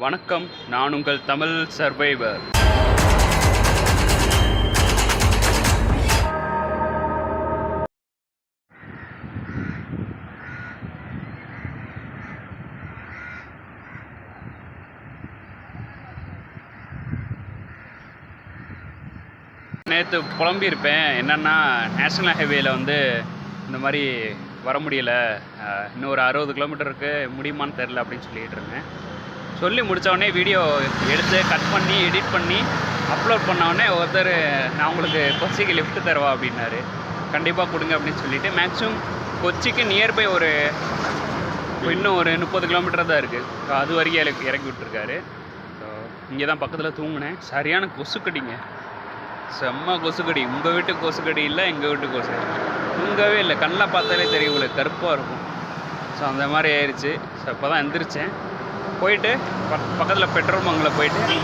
வணக்கம் நான் உங்கள் தமிழ் சர்வைவர். நேற்று புலம்பியிருப்பேன் என்னென்னா நேஷ்னல் ஹைவேயில் வந்து இந்த மாதிரி வர முடியல. இன்னும் ஒரு அறுபது கிலோமீட்டருக்கு முடியுமான்னு தெரில அப்படின்னு சொல்லிகிட்டு இருந்தேன். சொல்லி முடித்தவொடனே வீடியோ எடுத்து கட் பண்ணி எடிட் பண்ணி அப்லோட் பண்ண ஒருத்தர் நான் உங்களுக்கு கொச்சிக்கு லிஃப்ட் தருவா? அப்படின்னாரு. கண்டிப்பாக கொடுங்க அப்படின்னு சொல்லிட்டு மேக்ஸிமம் கொச்சிக்கு நியர்பை ஒரு இன்னும் ஒரு முப்பது கிலோமீட்டர் தான் இருக்குது அது வரைக்கும் எனக்கு இறக்கி விட்டுருக்காரு. ஸோ இங்கே தான் பக்கத்தில் தூங்கினேன். சரியான கொசுக்கடிங்க. செம்ம கொசுக்கடி. உங்கள் வீட்டு கொசுக்கடி இல்லை எங்கள் வீட்டு கொசு தூங்கவே இல்லை. கண்ணில் பார்த்தாலே தெரியும். உங்களுக்கு கருப்பாக இருக்கும். ஸோ அந்த மாதிரி ஆயிடுச்சு ஸோ அப்போ தான் எந்திரிச்சேன். போயிட்டு பக் பக்கத்தில் பெட்ரோல் பங்கில் போயிட்டு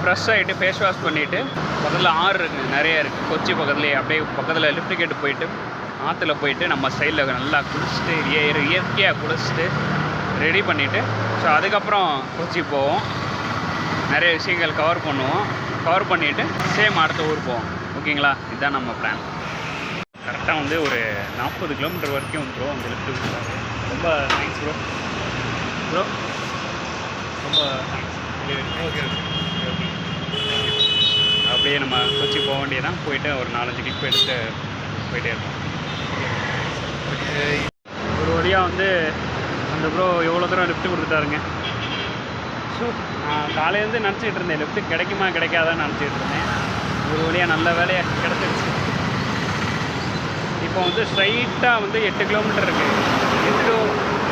ஃப்ரெஷ் ஆகிட்டு ஃபேஸ் வாஷ் பண்ணிவிட்டு பக்கத்தில் ஆறு இருக்குது நிறைய இருக்குது கொச்சி பக்கத்துலேயே அப்படியே பக்கத்தில் லிஃப்ட் கேட்டு போயிட்டு ஆற்றுல போயிட்டு நம்ம சைடில் நல்லா குளிச்சுட்டு இய- இயற்கையாக குளிச்சுட்டு ரெடி பண்ணிவிட்டு ஸோ அதுக்கப்புறம் கொச்சி போவோம். நிறைய விஷயங்கள் கவர் பண்ணுவோம். கவர் பண்ணிவிட்டு சேம் அடுத்த ஊர் போவோம். ஓகேங்களா? இதுதான் நம்ம பிளான் கரெக்டாக வந்து ஒரு நாற்பது கிலோமீட்டர் வரைக்கும் வந்துடும் அந்த லிஃப்ட் ரொம்ப தேங்க்ஸ் ப்ரோ ப்ரோ ரொம்ப ஓகே. அப்படியே நம்ம கொச்சி போக வேண்டியதான் போயிட்டு ஒரு நாலஞ்சு கிளிப் எடுத்து போயிட்டே இருப்போம். ஒரு வழியாக வந்து அந்த ப்ரோ எவ்வளோ தூரம் லிஃப்ட் கொடுத்துட்டாருங்க? ஸோ நான் காலையிலேருந்து நினச்சிட்டு இருந்தேன். லிஃப்ட் கிடைக்குமா கிடைக்காதான்னு நினச்சிட்டு இருந்தேன். ஒரு வழியாக நல்ல வேலையாக கிடச்சிருச்சு. இப்போ வந்து ஸ்ட்ரைட்டாக வந்து எட்டு கிலோமீட்டர் இருக்குது எட்டு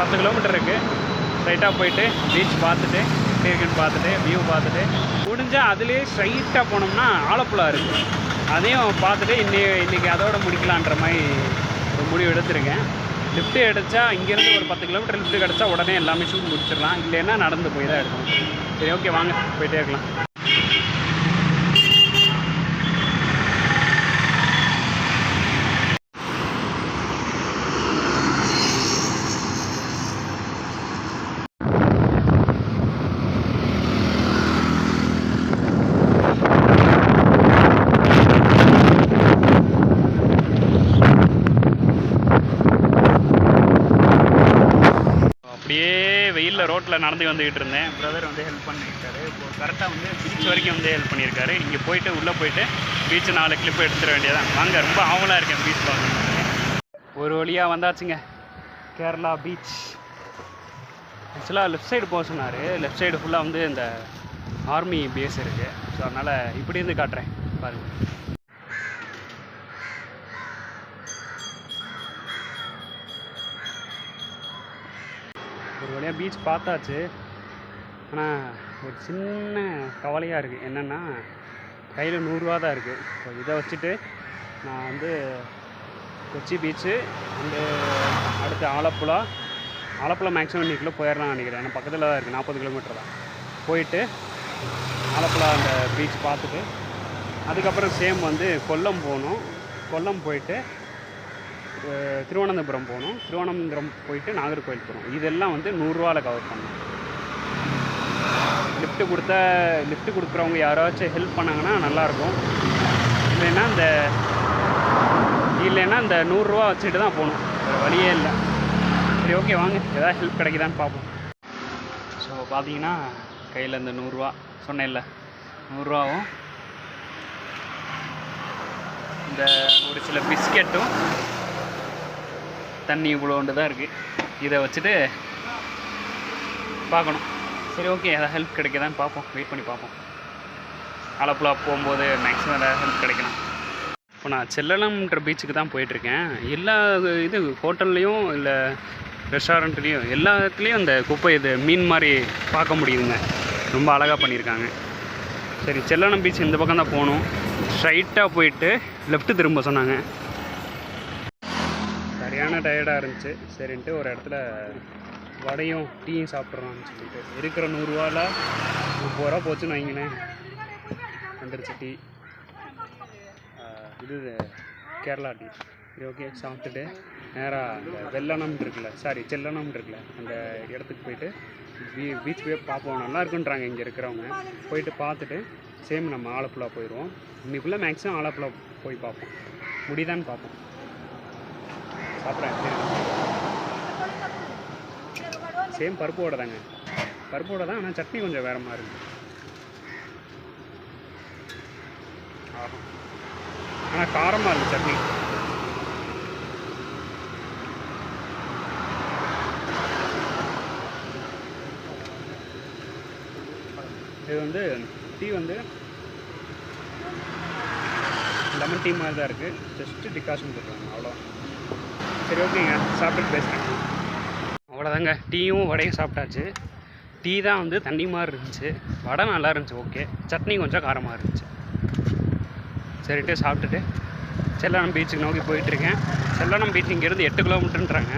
பத்து கிலோமீட்டர் இருக்குது ஸ்ட்ரைட்டாக போயிட்டு பீச் பார்த்துட்டு எப்படி இருக்குன்னு பார்த்துட்டு வியூ பார்த்துட்டு முடிஞ்சால் அதுலேயே ஸ்ட்ரைட்டாக போனோம்னா ஆலப்புழா இருக்குது அதையும் பார்த்துட்டு இன்னி இன்றைக்கி அதோட முடிக்கலான்ற மாதிரி ஒரு முடிவு எடுத்திருக்கேன். லிஃப்ட்டு எடுத்தா இங்கேருந்து ஒரு பத்து கிலோமீட்டர் லிஃப்ட் கிடச்சா உடனே எல்லாமே ஷூட் முடிச்சிடலாம். இல்லைன்னா நடந்து போய் தான் எடுக்கணும். சரி ஓகே வாங்க போயிட்டே இருக்கலாம் அப்படியே ரோட்டில் நடந்து வந்துக்கிட்டு இருந்தேன். பிரதர் வந்து ஹெல்ப் பண்ணியிருக்காரு. இப்போ கரெக்டாக வந்து பீச் வரைக்கும் வந்து ஹெல்ப் பண்ணியிருக்காரு. இங்கே போயிட்டு உள்ளே போயிட்டு பீச்சு நாலு கிளிப் எடுத்துட வேண்டியதான் வாங்க ரொம்ப ஆவலாக இருக்கேன் பீச் பார்க்கணும் ஒரு வழியாக வந்தாச்சுங்க. கேரளா பீச் ஆக்சுவலாக லெஃப்ட் சைடு போக சொன்னார். லெஃப்ட் சைடு ஃபுல்லாக வந்து இந்த ஆர்மி பேஸ் இருக்குது ஸோ அதனால் இப்படி இருந்து காட்டுறேன். பாருங்கள் நிறையா பீச் பார்த்தாச்சு. ஆனால் ஒரு சின்ன கவலையாக இருக்குது என்னென்னா கையில் நூறுரூவா தான் இருக்குது இப்போ இதை வச்சுட்டு நான் வந்து கொச்சி பீச்சு அந்த அடுத்து ஆலப்புழா. ஆலப்புழா மேக்ஸிமம் இன்றைக்குள்ளே போயிடலாம்னு நினைக்கிறேன். ஏன்னா பக்கத்தில் தான் இருக்குது நாற்பது கிலோமீட்டர் தான். போயிட்டு ஆலப்புழா அந்த பீச் பார்த்துட்டு அதுக்கப்புறம் சேம் வந்து கொல்லம் போகணும். கொல்லம் போயிட்டு திருவனந்தபுரம் போகணும். திருவனந்தபுரம் போயிட்டு நாகர்கோவில் போகணும். இதெல்லாம் வந்து நூறுரூவாவில் கவர் பண்ணணும். லிஃப்ட்டு கொடுத்தா லிஃப்ட் கொடுக்குறவங்க யாராச்சும் ஹெல்ப் பண்ணாங்கன்னா நல்லாயிருக்கும். இல்லைன்னா இந்த இல்லைன்னா இந்த நூறுரூவா வச்சுட்டு தான் போகணும். வேறு வழியே இல்லை. சரி ஓகே வாங்க. ஏதாவது ஹெல்ப் கிடைக்குதான்னு பார்ப்போம். ஸோ பார்த்தீங்கன்னா கையில் இந்த நூறுரூவா. சொன்னேன்ல. நூறுரூவாவும். இந்த ஒரு சில பிஸ்கெட்டும் தண்ணி இவ்வளோண்டு தான் இருக்குது இதை வச்சுட்டு பார்க்கணும். சரி ஓகே ஏதாவது ஹெல்ப் கிடைக்கதான்னு பார்ப்போம். வெயிட் பண்ணி பார்ப்போம். ஆலப்புழா போகும்போது மேக்ஸிமம் ஏதாவது ஹெல்ப் கிடைக்கலாம் இப்போ நான் செல்லலம்ன்ற பீச்சுக்கு தான் போயிட்டுருக்கேன். எல்லா இது ஹோட்டல்லையும் இல்லை ரெஸ்டாரண்ட்லேயும் எல்லா இடத்துலையும் குப்பை இது மீன் மாதிரி பார்க்க முடியுதுங்க. ரொம்ப அழகாக பண்ணியிருக்காங்க. சரி செல்லனம் பீச் இந்த பக்கம் தான் போகணும். ஸ்ட்ரைட்டாக போயிட்டு லெஃப்ட்டு திரும்ப சொன்னாங்க. சரியான டயர்டாக இருந்துச்சு. சரின்ட்டு ஒரு இடத்துல வடையும் டீயும் சாப்பிட்றோம்னு சொல்லிட்டு. இருக்கிற நூறுரூவால முப்பது ரூபா போச்சுன்னு வைங்களேன். வந்துருச்சு டீ. இது கேரளா டீ. இது ஓகே சாப்பிட்டுட்டு நேராக அந்த வெள்ளனம் இருக்குல்ல சாரி செல்லனம் இருக்குல்ல அந்த இடத்துக்கு போயிட்டு பீ பீச் போய் பார்ப்போம். நல்லா இருக்குன்றாங்க இங்கே இருக்கிறவங்க. போயிட்டு பார்த்துட்டு சேம் நம்ம ஆலப்புழா போயிடுவோம் இன்னைக்குள்ளே மேக்ஸிமம் ஆலப்புழா போய் பார்ப்போம். முடிதான்னு பார்ப்போம். சாப்பிட்றேன். சேம் பருப்பு வடை தாங்க. பருப்பு தான் ஆனால் சட்னி கொஞ்சம் வேறு மாதிரி இருக்கு. ஆனால் காரமாக இருக்குது சட்னி. இது வந்து டீ வந்து லெமன் டீ மாதிரி தான் இருக்குது ஜஸ்ட்டு டிகாஷன் போட்டுருவாங்க அவ்வளோ சரி ஓகேங்க சாப்பிட்டுட்டு பேசுகிறேன் அவ்வளோதாங்க டீயும் வடையும் சாப்பிட்டாச்சு. டீ தான் வந்து தண்ணி மாதிரி இருந்துச்சு. வடை நல்லா இருந்துச்சு ஓகே. சட்னி கொஞ்சம் காரமாக இருந்துச்சு. சரிட்டு சாப்பிட்டுட்டு செல்லனம் பீச்சுக்கு நோக்கி போயிட்டுருக்கேன் செல்லனம் பீச் இங்கேருந்து எட்டு கிலோமீட்டருன்றாங்க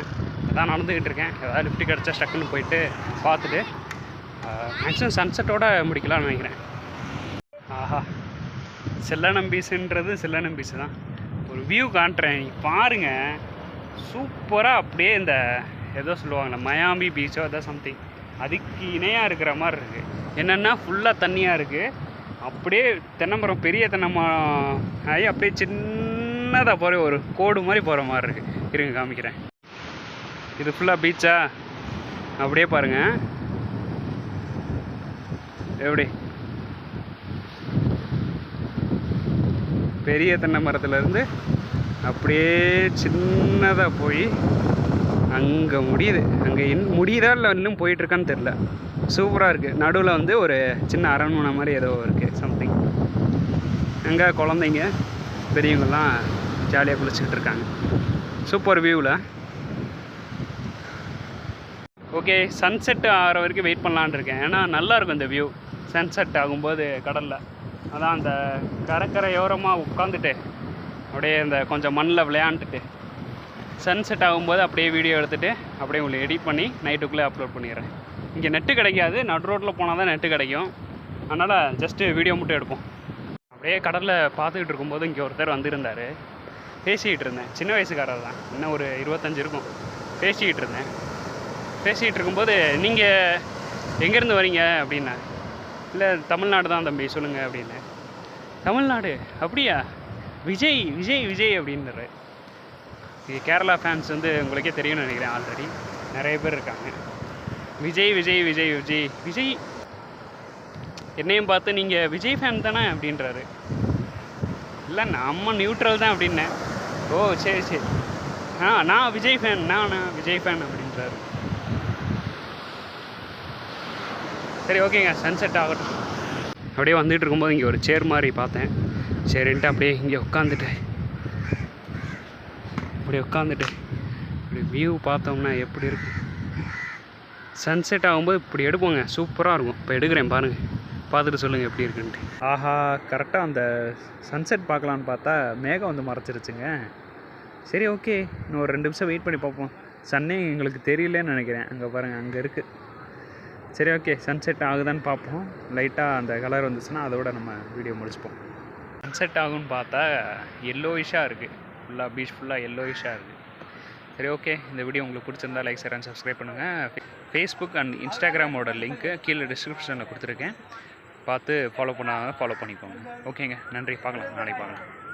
அதான் நடந்துக்கிட்டு இருக்கேன். ஏதாவது லிஃப்ட் கிடச்சா ஸ்டக்குன்னு போயிட்டு பார்த்துட்டு மேக்ஸிமம் சன்செட்டோடு முடிக்கலாம்னு நினைக்கிறேன். ஆஹா. செல்லனம் பீஸுன்றது செல்லனம் பீஸு தான் ஒரு வியூ காட்டுறேன் நீ பாருங்கள் சூப்பராக அப்படியே இந்த ஏதோ சொல்லுவாங்கள்ல மயாமி பீச்சோ ஏதோ சம்திங் அதுக்கு இணையாக இருக்கிற மாதிரி இருக்குது என்னென்னா ஃபுல்லாக தண்ணியாக இருக்குது அப்படியே தென்னமரம் பெரிய தென்னமரம் ஆகி அப்படியே சின்னதாக போகிற ஒரு கோடு மாதிரி போகிற மாதிரி இருக்குது இருங்க காமிக்கிறேன். இது ஃபுல்லாக பீச்சா அப்படியே பாருங்கள் எப்படி? பெரிய தென்னை மரத்துலேருந்து அப்படியே சின்னதாக போய் அங்கே முடியுது. அங்கே இன் முடியுதா இல்லை இன்னும் போயிட்டுருக்கான்னு தெரில சூப்பராக இருக்குது நடுவில் வந்து ஒரு சின்ன அரண்மனை மாதிரி ஏதோ இருக்குது சம்திங் அங்கே குழந்தைங்க பெரியவங்கள்லாம் ஜாலியாக குளிச்சுக்கிட்டு இருக்காங்க. சூப்பர் வியூவில் ஓகே சன்செட் ஆகிற வரைக்கும் வெயிட் பண்ணலான்னு இருக்கேன். ஏன்னா நல்லாயிருக்கும் இந்த வியூ சன்செட் ஆகும்போது கடலில். அதான் அந்த கரக்கரையோரமாக உட்காந்துட்டு அப்படியே இந்த கொஞ்சம் மண்ணில் விளையாண்டுட்டு சன்செட் ஆகும்போது அப்படியே வீடியோ எடுத்துகிட்டு அப்படியே உங்களை எடிட் பண்ணி நைட்டுக்குள்ளே அப்லோட் பண்ணிடுறேன். இங்கே நெட்டு கிடைக்காது நடு ரோட்டில் போனால் தான் நெட்டு கிடைக்கும். அதனால் ஜஸ்ட்டு வீடியோ மட்டும் எடுப்போம். அப்படியே கடலில் பார்த்துக்கிட்டு இருக்கும்போது இங்கே ஒருத்தர் வந்திருந்தார். பேசிக்கிட்டு இருந்தேன். சின்ன வயசுக்காரர் தான். இன்னும் ஒரு இருபத்தஞ்சு இருக்கும். பேசிக்கிட்டு இருந்தேன். பேசிகிட்டு இருக்கும்போது நீங்கள் எங்கேருந்து வரீங்க? அப்படின்னா இல்லை தமிழ்நாடு தான் தம்பி சொல்லுங்கள் அப்படின்னு தமிழ்நாடு? அப்படியா? விஜய் விஜய் விஜய் அப்படின்றாரு இது கேரளா ஃபேன்ஸ் வந்து உங்களுக்கே தெரியும்னு நினைக்கிறேன் ஆல்ரெடி நிறைய பேர் இருக்காங்க. விஜய் விஜய் விஜய் விஜய். விஜய் என்னையும் பார்த்து நீங்கள் விஜய் ஃபேன் தானே அப்படின்றாரு. இல்லை நம்ம நியூட்ரல் தான் அப்படின்னேன். ஓ சரி சரி. ஆ நான் விஜய் ஃபேன் நான் நான் விஜய் ஃபேன் அப்படின்றாரு. சரி ஓகேங்க சன்செட் ஆகட்டும். அப்படியே வந்துட்டு இருக்கும்போது இங்கே ஒரு சேர் மாதிரி பார்த்தேன். சரின்ட்டு அப்படியே இங்கே உட்காந்துட்டு இப்படி உட்காந்துட்டு இப்படி வியூ பார்த்தோம்னா எப்படி இருக்கு? சன்செட் ஆகும்போது இப்படி எடுப்போங்க. சூப்பராக இருக்கும். இப்போ எடுக்கிறேன் பாருங்கள் பார்த்துட்டு சொல்லுங்கள் எப்படி இருக்குன்ட்டு. ஆஹா கரெக்டாக அந்த சன்செட் பார்க்கலான்னு பார்த்தா மேகம் வந்து மறைச்சிருச்சுங்க. சரி ஓகே இன்னும் ஒரு ரெண்டு நிமிஷம் வெயிட் பண்ணி பார்ப்போம். சன்னே எங்களுக்கு தெரியலன்னு நினைக்கிறேன். அங்கே பாருங்கள் அங்கே இருக்குது சரி ஓகே சன்செட் ஆகுதான்னு பார்ப்போம். லைட்டாக அந்த கலர் வந்துச்சுன்னா அதோட நம்ம வீடியோ முடிச்சுப்போம். சன்செட் ஆகும்னு பார்த்தா எல்லோயிஷாக இருக்குது ஃபுல்லாக பீச் ஃபுல்லாக எல்லோயிஷாக இருக்குது சரி ஓகே இந்த வீடியோ உங்களுக்கு பிடிச்சிருந்தா லைக் ஷேர் அண்ட் சப்ஸ்கிரைப் பண்ணுங்கள் ஃபேஸ்புக் அண்ட் இன்ஸ்டாகிராமோட லிங்க்கு கீழே டிஸ்கிரிப்ஷனில் கொடுத்துருக்கேன். பார்த்து ஃபாலோ பண்ணாங்க ஃபாலோ பண்ணிக்கோங்க. ஓகேங்க நன்றி. பார்க்கலாம். நாளைக்கு பார்க்கலாம்.